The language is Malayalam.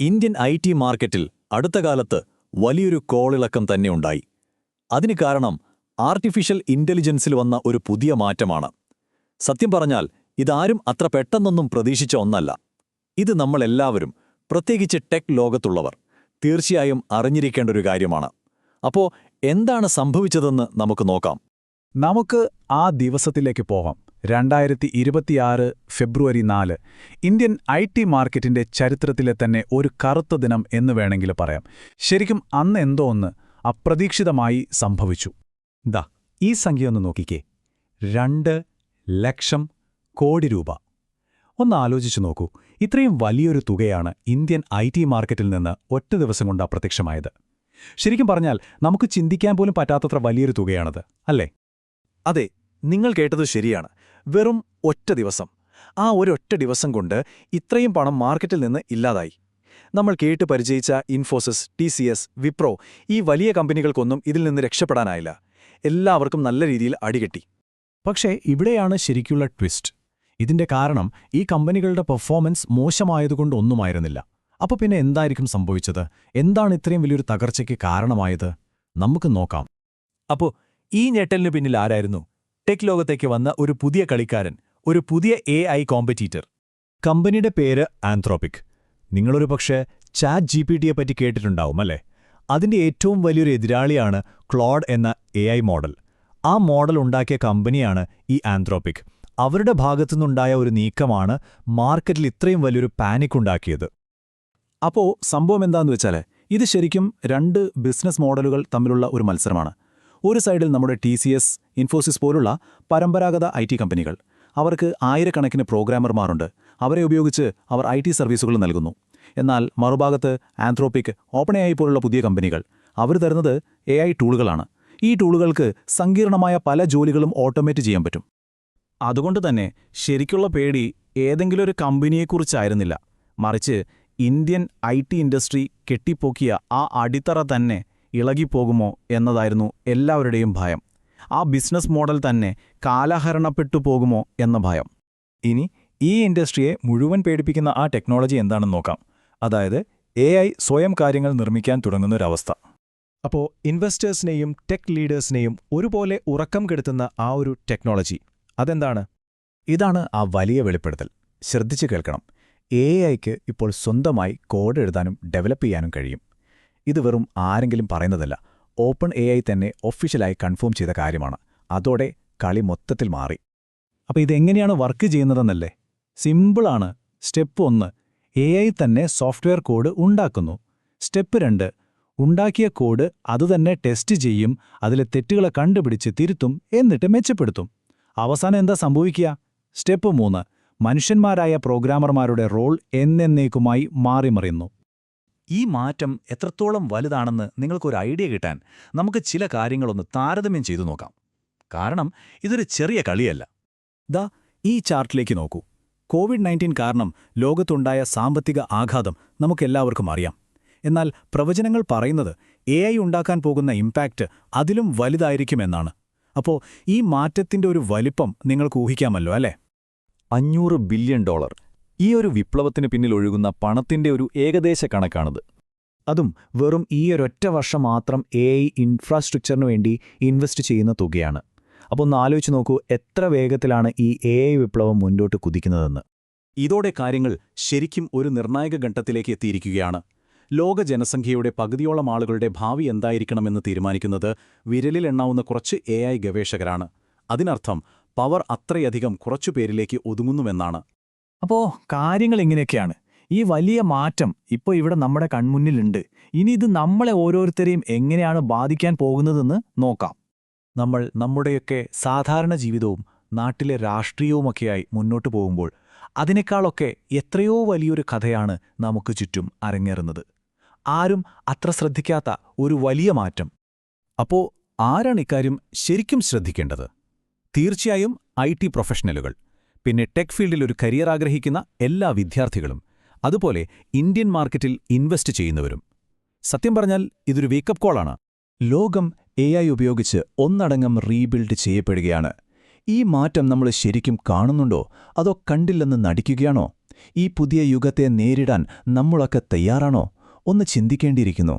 ഇന്ത്യൻ ഐ ടി മാർക്കറ്റിൽ അടുത്ത കാലത്ത് വലിയൊരു കോളിളക്കം തന്നെ ഉണ്ടായി. അതിന് കാരണം ആർട്ടിഫിഷ്യൽ ഇന്റലിജൻസിൽ വന്ന ഒരു പുതിയ മാറ്റമാണ്. സത്യം പറഞ്ഞാൽ ഇതാരും അത്ര പെട്ടെന്നൊന്നും പ്രതീക്ഷിച്ച ഒന്നല്ല. ഇത് നമ്മളെല്ലാവരും പ്രത്യേകിച്ച് ടെക് ലോകത്തുള്ളവർ തീർച്ചയായും അറിഞ്ഞിരിക്കേണ്ട ഒരു കാര്യമാണ്. അപ്പോ എന്താണ് സംഭവിച്ചതെന്ന് നമുക്ക് നോക്കാം. നമുക്ക് ആ ദിവസത്തിലേക്ക് പോകാം രണ്ടായിരത്തി ഇരുപത്തിയാറ് ഫെബ്രുവരി നാല്. ഇന്ത്യൻ ഐ ടി മാർക്കറ്റിന്റെ ചരിത്രത്തിലെ തന്നെ ഒരു കറുത്ത ദിനം എന്ന് വേണമെങ്കിൽ പറയാം. ശരിക്കും അന്ന് എന്തോ ഒന്ന് അപ്രതീക്ഷിതമായി സംഭവിച്ചു. ദാ ഈ സംഖ്യ ഒന്ന് നോക്കിക്കേ. രണ്ട് ലക്ഷം കോടി രൂപ. ഒന്ന് ആലോചിച്ചു നോക്കൂ. ഇത്രയും വലിയൊരു തുകയാണ് ഇന്ത്യൻ ഐ ടി മാർക്കറ്റിൽ നിന്ന് ഒറ്റ ദിവസം കൊണ്ട് അപ്രത്യക്ഷമായത്. ശരിക്കും പറഞ്ഞാൽ നമുക്ക് ചിന്തിക്കാൻ പോലും പറ്റാത്തത്ര വലിയൊരു തുകയാണത് അല്ലേ? അതെ നിങ്ങൾ കേട്ടത് ശരിയാണ്. വെറും ഒറ്റ ദിവസം. ആ ഒരൊറ്റ ദിവസം കൊണ്ട് ഇത്രയും പണം മാർക്കറ്റിൽ നിന്ന് ഇല്ലാതായി. നമ്മൾ കേട്ട് പരിചയിച്ച ഇൻഫോസിസ് ടി വിപ്രോ ഈ വലിയ കമ്പനികൾക്കൊന്നും ഇതിൽ നിന്ന് രക്ഷപ്പെടാനായില്ല. എല്ലാവർക്കും നല്ല രീതിയിൽ അടികെട്ടി. പക്ഷേ ഇവിടെയാണ് ശരിക്കുള്ള ട്വിസ്റ്റ്. ഇതിന്റെ കാരണം ഈ കമ്പനികളുടെ പെർഫോമൻസ് മോശമായതുകൊണ്ട് അപ്പോൾ അപ്പൊ പിന്നെ എന്തായിരിക്കും സംഭവിച്ചത്? എന്താണ് ഇത്രയും വലിയൊരു തകർച്ചയ്ക്ക് കാരണമായത്? നമുക്ക് നോക്കാം. അപ്പോൾ ഈ ഞെട്ടലിന് പിന്നിൽ ആരായിരുന്നു? ടെക് ലോകത്തേക്ക് വന്ന ഒരു പുതിയ കളിക്കാരൻ ഒരു പുതിയ എ ഐ കോമ്പറ്റീറ്റർ കമ്പനിയുടെ പേര് ആന്ത്രോപിക് നിങ്ങളൊരു പക്ഷേ ചാറ്റ് ജി പി ടിയെ പറ്റി കേട്ടിട്ടുണ്ടാവും അല്ലേ? അതിന്റെ ഏറ്റവും വലിയൊരു എതിരാളിയാണ് ക്ലോഡ് എന്ന എ ഐ മോഡൽ ആ മോഡൽ ഉണ്ടാക്കിയ കമ്പനിയാണ് ഈ ആന്ത്രോപിക് അവരുടെ ഭാഗത്തുനിന്നുണ്ടായ ഒരു നീക്കമാണ് മാർക്കറ്റിൽ ഇത്രയും വലിയൊരു പാനിക് ഉണ്ടാക്കിയത്. അപ്പോൾ സംഭവം എന്താണെന്ന് വെച്ചാൽ ഇത് ശരിക്കും രണ്ട് ബിസിനസ് മോഡലുകൾ തമ്മിലുള്ള ഒരു മത്സരമാണ്. ഒരു സൈഡിൽ നമ്മുടെ ടി സി എസ് ഇൻഫോസിസ് പോലുള്ള പരമ്പരാഗത ഐ ടി കമ്പനികൾ. അവർക്ക് ആയിരക്കണക്കിന് പ്രോഗ്രാമർമാരുണ്ട്. അവരെ ഉപയോഗിച്ച് അവർ ഐ ടി സർവീസുകൾ നൽകുന്നു. എന്നാൽ മറുഭാഗത്ത് ആന്ത്രോപ്പിക് ഓപ്പൺ എ ഐ പോലുള്ള പുതിയ കമ്പനികൾ. അവർ തരുന്നത് എ ഐ ടൂളുകളാണ്. ഈ ടൂളുകൾക്ക് സങ്കീർണമായ പല ജോലികളും ഓട്ടോമേറ്റ് ചെയ്യാൻ പറ്റും. അതുകൊണ്ട് തന്നെ ശരിക്കുള്ള പേടി ഏതെങ്കിലും ഒരു കമ്പനിയെക്കുറിച്ചായിരുന്നില്ല. മറിച്ച് ഇന്ത്യൻ ഐ ടി ഇൻഡസ്ട്രി കെട്ടിപ്പോക്കിയ ആ അടിത്തറ തന്നെ ഇളകിപ്പോകുമോ എന്നതായിരുന്നു എല്ലാവരുടെയും ഭയം. ആ ബിസിനസ് മോഡൽ തന്നെ കാലഹരണപ്പെട്ടു പോകുമോ എന്ന ഭയം. ഇനി ഈ ഇൻഡസ്ട്രിയെ മുഴുവൻ പേടിപ്പിക്കുന്ന ആ ടെക്നോളജി എന്താണെന്ന് നോക്കാം. അതായത് എ സ്വയം കാര്യങ്ങൾ നിർമ്മിക്കാൻ തുടങ്ങുന്നൊരവസ്ഥ. അപ്പോൾ ഇൻവെസ്റ്റേഴ്സിനെയും ടെക് ലീഡേഴ്സിനെയും ഒരുപോലെ ഉറക്കം കെടുത്തുന്ന ആ ഒരു ടെക്നോളജി അതെന്താണ്? ഇതാണ് ആ വലിയ വെളിപ്പെടുത്തൽ. ശ്രദ്ധിച്ചു കേൾക്കണം. എ ഐക്ക് ഇപ്പോൾ സ്വന്തമായി കോഡ് എഴുതാനും ഡെവലപ്പ് ചെയ്യാനും കഴിയും. ഇത് വെറും ആരെങ്കിലും പറയുന്നതല്ല. ഓപ്പൺ എ ഐ തന്നെ ഒഫീഷ്യലായി കൺഫേം ചെയ്ത കാര്യമാണ്. അതോടെ കളി മൊത്തത്തിൽ മാറി. അപ്പോൾ ഇതെങ്ങനെയാണ് വർക്ക് ചെയ്യുന്നതെന്നല്ലേ? സിമ്പിളാണ് സ്റ്റെപ്പ് ഒന്ന് എ ഐ തന്നെ സോഫ്റ്റ്വെയർ കോഡ് ഉണ്ടാക്കുന്നു. സ്റ്റെപ്പ് രണ്ട് ഉണ്ടാക്കിയ കോഡ് അതുതന്നെ ടെസ്റ്റ് ചെയ്യും അതിലെ തെറ്റുകളെ കണ്ടുപിടിച്ച് തിരുത്തും എന്നിട്ട് മെച്ചപ്പെടുത്തും. അവസാനം എന്താ സംഭവിക്കുക? സ്റ്റെപ്പ് മൂന്ന് മനുഷ്യന്മാരായ പ്രോഗ്രാമർമാരുടെ റോൾ എന്നേക്കുമായി മാറിമറിയുന്നു. ഈ മാറ്റം എത്രത്തോളം വലുതാണെന്ന് നിങ്ങൾക്കൊരു ഐഡിയ കിട്ടാൻ നമുക്ക് ചില കാര്യങ്ങളൊന്ന് താരതമ്യം ചെയ്തു നോക്കാം. കാരണം ഇതൊരു ചെറിയ കളിയല്ല. ദാ ഈ ചാർട്ടിലേക്ക് നോക്കൂ. കോവിഡ് നയന്റീൻ കാരണം ലോകത്തുണ്ടായ സാമ്പത്തിക ആഘാതം നമുക്കെല്ലാവർക്കും അറിയാം. എന്നാൽ പ്രവചനങ്ങൾ പറയുന്നത് എ ഐ ഉണ്ടാക്കാൻ പോകുന്ന ഇമ്പാക്റ്റ് അതിലും വലുതായിരിക്കുമെന്നാണ്. അപ്പോൾ ഈ മാറ്റത്തിന്റെ ഒരു വലിപ്പം നിങ്ങൾക്ക് ഊഹിക്കാമല്ലോ അല്ലേ? അഞ്ഞൂറ് ബില്യൺ ഡോളർ. ഈ ഒരു വിപ്ലവത്തിന് പിന്നിൽ ഒഴുകുന്ന പണത്തിന്റെ ഒരു ഏകദേശ കണക്കാണത്. അതും വെറും ഈ ഒരൊറ്റ വർഷം മാത്രം എ ഐ ഇൻഫ്രാസ്ട്രക്ചറിനു വേണ്ടി ഇൻവെസ്റ്റ് ചെയ്യുന്ന തുകയാണ്. അപ്പോൾ ഒന്ന് ആലോചിച്ച് നോക്കൂ എത്ര വേഗത്തിലാണ് ഈ എ ഐ വിപ്ലവം മുന്നോട്ട് കുതിക്കുന്നതെന്ന്. ഇതോടെ കാര്യങ്ങൾ ശരിക്കും ഒരു നിർണായക ഘട്ടത്തിലേക്ക് എത്തിയിരിക്കുകയാണ്. ലോക ജനസംഖ്യയുടെ പകുതിയോളം ആളുകളുടെ ഭാവി എന്തായിരിക്കണമെന്ന് തീരുമാനിക്കുന്നത് വിരലിൽ എണ്ണാവുന്ന കുറച്ച് എ ഗവേഷകരാണ്. അതിനർത്ഥം പവർ അത്രയധികം കുറച്ചു പേരിലേക്ക് ഒതുങ്ങുന്നുവെന്നാണ്. അപ്പോ കാര്യങ്ങൾ ഇങ്ങനെയൊക്കെയാണ്. ഈ വലിയ മാറ്റം ഇപ്പോൾ ഇവിടെ നമ്മുടെ കൺമുന്നിലുണ്ട്. ഇനി ഇത് നമ്മളെ ഓരോരുത്തരെയും എങ്ങനെയാണ് ബാധിക്കാൻ പോകുന്നതെന്ന് നോക്കാം. നമ്മൾ നമ്മുടെയൊക്കെ സാധാരണ ജീവിതവും നാട്ടിലെ രാഷ്ട്രീയവുമൊക്കെയായി മുന്നോട്ട് പോകുമ്പോൾ അതിനേക്കാളൊക്കെ എത്രയോ വലിയൊരു കഥയാണ് നമുക്ക് ചുറ്റും അരങ്ങേറുന്നത്. ആരും അത്ര ശ്രദ്ധിക്കാത്ത ഒരു വലിയ മാറ്റം. അപ്പോൾ ആരാണ് ഇക്കാര്യം ശരിക്കും ശ്രദ്ധിക്കേണ്ടത്? തീർച്ചയായും ഐ ടി പ്രൊഫഷണലുകൾ. പിന്നെ ടെക് ഫീൽഡിൽ ഒരു കരിയർ ആഗ്രഹിക്കുന്ന എല്ലാ വിദ്യാർത്ഥികളും അതുപോലെ ഇന്ത്യൻ മാർക്കറ്റിൽ ഇൻവെസ്റ്റ് ചെയ്യുന്നവരും. സത്യം പറഞ്ഞാൽ ഇതൊരു വേക്കപ്പ് കോളാണ് ലോകം എ ഐ ഉപയോഗിച്ച് ഒന്നടങ്കം റീബിൽഡ് ചെയ്യപ്പെടുകയാണ്. ഈ മാറ്റം നമ്മൾ ശരിക്കും കാണുന്നുണ്ടോ? അതോ കണ്ടില്ലെന്ന് നടിക്കുകയാണോ? ഈ പുതിയ യുഗത്തെ നേരിടാൻ നമ്മളൊക്കെ തയ്യാറാണോ? ഒന്ന് ചിന്തിക്കേണ്ടിയിരിക്കുന്നു.